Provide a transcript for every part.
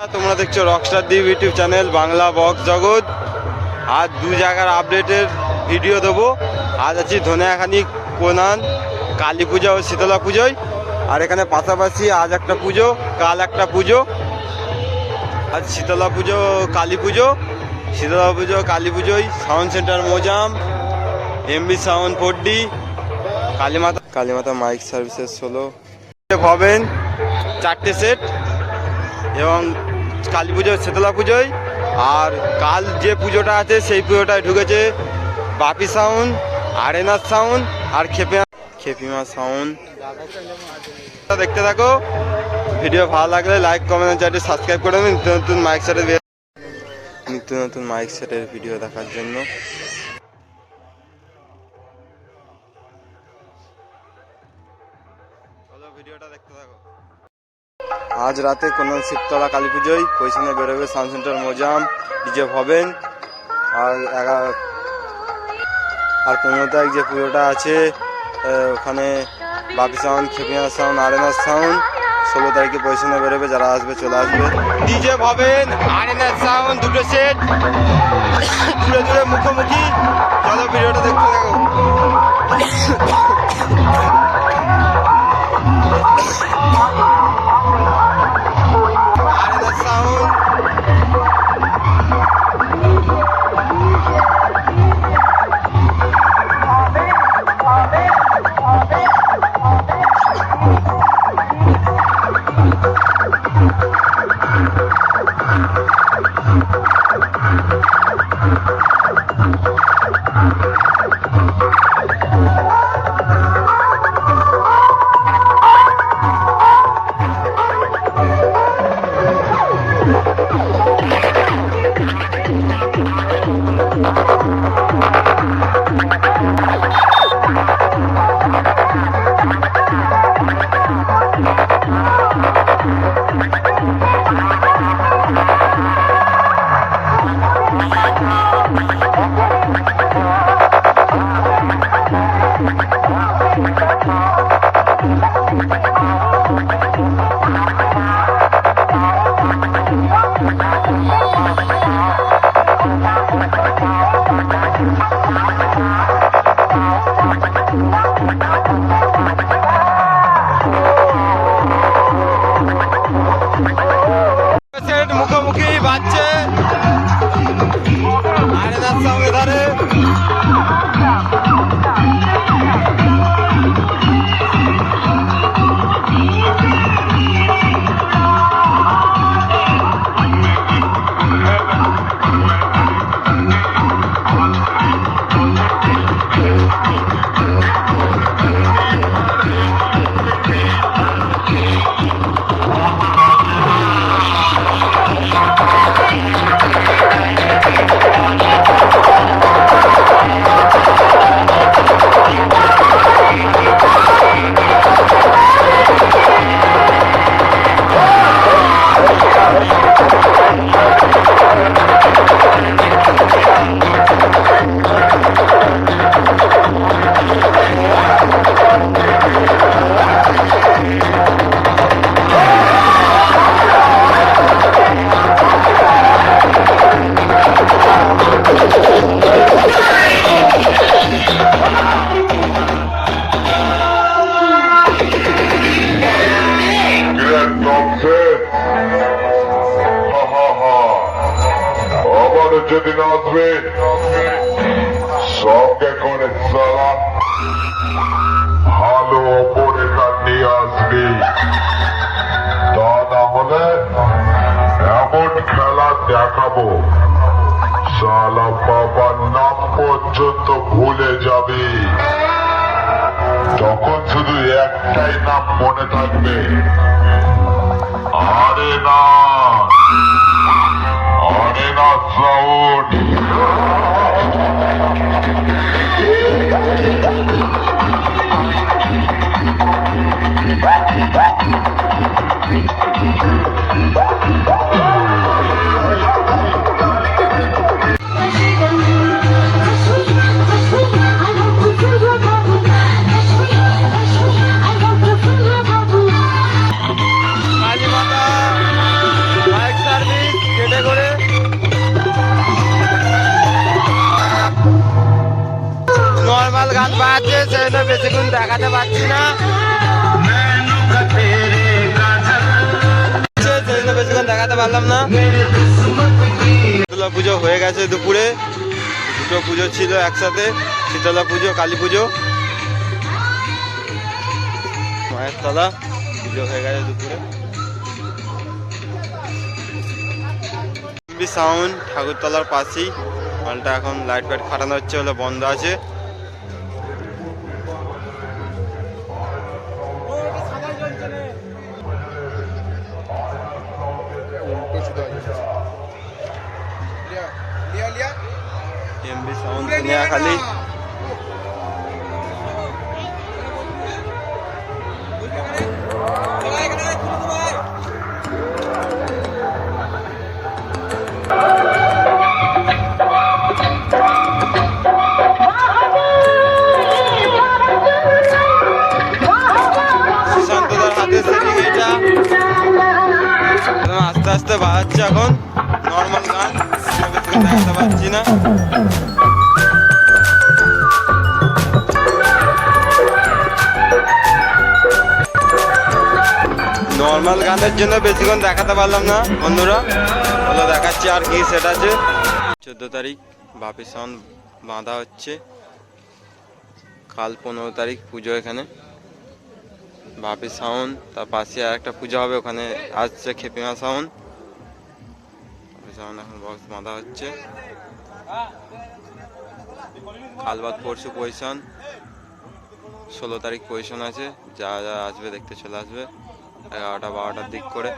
তোমরা দেখছ রকস্টার দ্বীপ ইউটিউব চ্যানেল বাংলা বক্স জগৎ। আজ দু জায়গার আপডেটের ভিডিও দেবো। আজ আছি ধনিয়াখানি, কোনান, কালী পূজা ও শীতলা পুজোয়। আর এখানে পাশাপাশি আজ একটা পুজো, কাল একটা পুজো। আজ শীতলা পুজো, কালী পুজো। শীতলা পুজো, কালী পুজোয় sound centre Mojam MB sound four D Kalimata Kalimata mike services হলো হবেন চারটে সেট এবং কালী পুজো শীতলা পুজোয়। আর কাল যে পুজোটা আছে, সেই পুজোটায় ঢুকেছে বাপি সাউন্ড আরেনার সাউন্ড, আর খেপে খেপিমা সাউন্ড। দেখতে থাকো। ভিডিও ভালো লাগলে লাইক কমেন্ট চ্যানেল সাবস্ক্রাইব করে নিত্য নতুন মাইক সেটের নিত্য নতুন মাইক সেটের ভিডিও দেখার জন্য। আজ রাতে কোন শিবতলা কালী পুজোয় পয়সানে বেরোবে sound centre Mojam, DJ Bhaben, আর আর পনেরো তারিখ যে পুজোটা আছে ওখানে বাপি সাউন্ড খেপিয়া সাউন্ড আরেনার সাউন্ড ষোলো তারিখে পয়সানে বেরোবে, যারা আসবে চলে আসবে। ডিজে ভবেন আরেনার সাউন্ড দুটো সেট দূরে দূরে মুখোমুখি। চলো ভিডিওটা দেখতে থাকো। যেদিন আসবে সঙ্গে করে সারা ভালো অপরেটা নিয়ে আসবে। তা না হলে এমন খেলা দেখাবো সালা বাবার নাম পর্যন্ত ভুলে যাবে। তখন শুধু একটাই নাম মনে থাকবে গান বাজছে সেটা বেশিক্ষণ দেখাতে পারছি না। বেশিক্ষণ দেখাতে পারলাম না। শীতলা পুজো হয়ে গেছে দুপুরে। দুটো পুজো ছিল একসাথে, শীতলা পুজো পুজো। হয়ে গেছে দুপুরে। সাউন্ড ঠাকুরতলার পাশেই। মালটা এখন লাইট ফাইট খাটানো হচ্ছে বন্ধ আছে। খালি আস্তে আস্তে বাড়াচ্ছে এখন। নর্মাল গান। দেখাতে পারছি না। নর্মাল গানের জন্য বেশিক্ষণ দেখাতে পারলাম না, বন্ধুরা। হলো দেখাচ্ছি আর কি সেটা আছে। চোদ্দ তারিখ বাপি সাউন্ড বাঁধা হচ্ছে। কাল পনেরো তারিখ পুজো এখানে। বাপি সাউন্ড তার পাশে আর একটা পুজো হবে, ওখানে আসছে খেপিমা সাউন্ড বাপি সাউন্ড এখন বক্স বাঁধা হচ্ছে। কালবাদ পরশু পজিশন ষোলো তারিখ পজিশন আছে, যা যা আসবে দেখতে চলে আসবে। এগারোটা বারোটার দিক করে।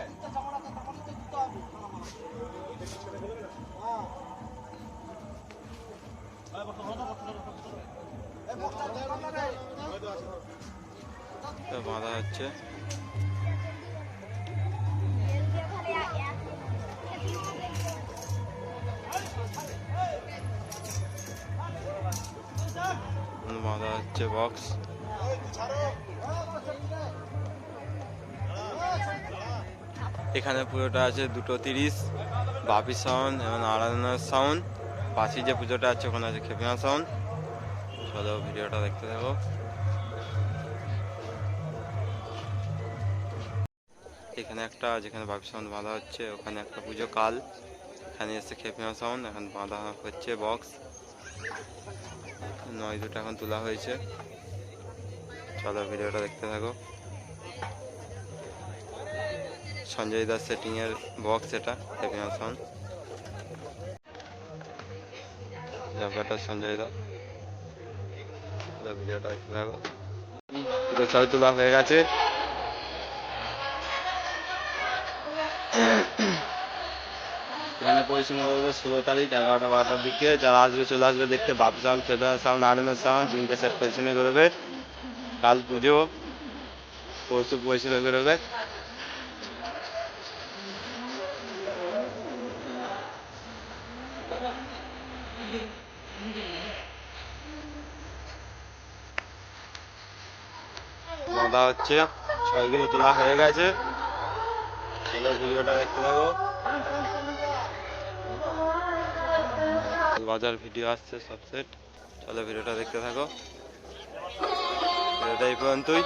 বাঁধা হচ্ছে। বাঁধা হচ্ছে বক্স এখানে পুজোটা আছে দুটো তিরিশ, বাপি সাউন্ড এবং আরাধনার সাউন্ড। পাশে যে পুজোটা আছে, ওখানে আছে খেপিমা সাউন্ড। চলো ভিডিওটা দেখতে থাকো। এখানে একটা, যেখানে বাপি সাউন্ড বাঁধা হচ্ছে, ওখানে একটা পুজো কাল। এখানে এসে খেপিমা সাউন্ড, এখন বাঁধা হচ্ছে বক্স। নয় দুটো এখন তোলা হয়েছে। চলো ভিডিওটা দেখতে থাকো। সঞ্জয় দাস সেটিং এর বক্স এটা খেপিমা সাউন্ড ব্যাপারটা সঞ্জয় দা চলো ভিডিওটা দেখতে ছবি তোলা হয়ে গেছে। এখানে হবে ষোলো তারিখ, এগারোটা বারোটার দিকে যারা আসবে, চলে আসবে করবে কাল পুজো, পরশু পরিসীমা করবে বাঁধা হচ্ছে। ছয়গুলো তোলা হয়ে গেছে। ভিডিওটা দেখতে থাকো। বাজার ভিডিও আসছে সবসেট চলো ভিডিওটা দেখতে থাকো। এটাই পর্যন্তই।